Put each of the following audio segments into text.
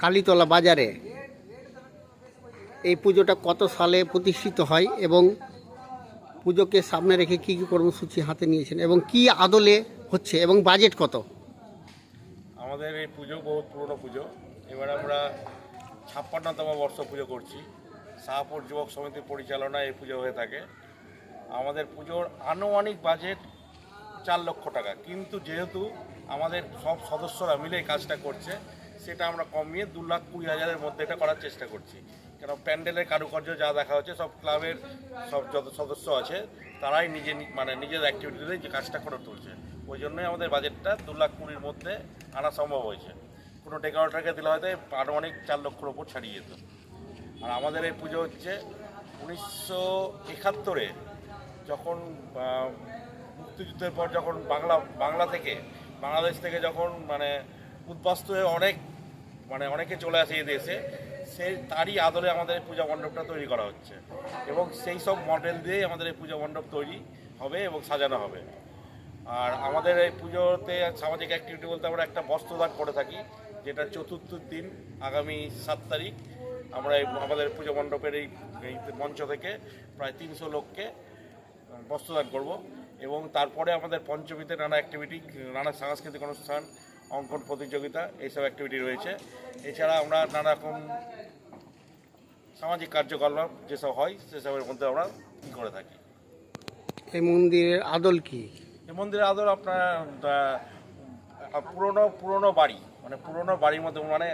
কালীতলা বাজারে এই পুজোটা কত সালে প্রতিষ্ঠিত হয় এবং পুজোকে সামনে রেখে কী কী কর্মসূচি হাতে নিয়েছেন এবং কি আদলে হচ্ছে এবং বাজেট কত? আমাদের এই পুজো বহুত পুরনো পুজো। এবার আমরা ছাপ্পান্নতম বর্ষ পুজো করছি। শাহপুর যুবক সমিতির পরিচালনায় এই পুজো হয়ে থাকে। আমাদের পুজোর আনুমানিক বাজেট চার লক্ষ টাকা। কিন্তু যেহেতু আমাদের সব সদস্যরা মিলে কাজটা করছে, সেটা আমরা কমিয়ে দু লাখ কুড়ি হাজারের মধ্যে এটা করার চেষ্টা করছি। কেন, প্যান্ডেলের কারুকার্য যা দেখা হচ্ছে, সব ক্লাবের সব যত সদস্য আছে, তারাই নিজে মানে নিজের অ্যাক্টিভিটিতে যে কাজটা করে তুলছে। ওই জন্যই আমাদের বাজেটটা দু লাখ কুড়ির মধ্যে আনা সম্ভব হয়েছে। কোনো ডেকোরেটরকে দিলে হয়তো আনুমানিক চার লক্ষর ওপর ছাড়িয়ে যেত। আর আমাদের এই পুজো হচ্ছে উনিশশো একাত্তরে, যখন মুক্তিযুদ্ধের পর যখন বাংলা বাংলা থেকে, বাংলাদেশ থেকে যখন মানে উদ্বাস্ত হয়ে অনেক মানে অনেকে চলে আসে এই দেশে সেই তারই আদলে আমাদের এই পূজা মণ্ডপটা তৈরি করা হচ্ছে। এবং সেই সব মডেল দিয়েই আমাদের এই পূজা মণ্ডপ তৈরি হবে এবং সাজানো হবে। আর আমাদের এই পুজোতে সামাজিক অ্যাক্টিভিটি বলতে আমরা একটা বস্ত্রদান করে থাকি, যেটা চতুর্থ দিন আগামী সাত তারিখ। আমরা এই আমাদের পুজো মণ্ডপের এই মঞ্চ থেকে প্রায় তিনশো লোককে বস্ত্রদান করব এবং তারপরে আমাদের পঞ্চমীতে নানা অ্যাক্টিভিটি নানা সাংস্কৃতিক অনুষ্ঠান, অঙ্কন প্রতিযোগিতা, এইসব অ্যাক্টিভিটি রয়েছে। এছাড়া আমরা নানা রকম সামাজিক কার্যকলাপ যেসব হয়, সেসবের মধ্যে আমরা করে থাকি। এই মন্দিরের আদল কি? মন্দিরের আদর আপনার পুরনো পুরনো বাড়ি মানে পুরনো বাড়ির মধ্যে মানে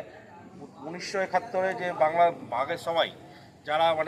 উনিশশো একাত্তরে যে বাংলা ভাগের সময় যারা মানে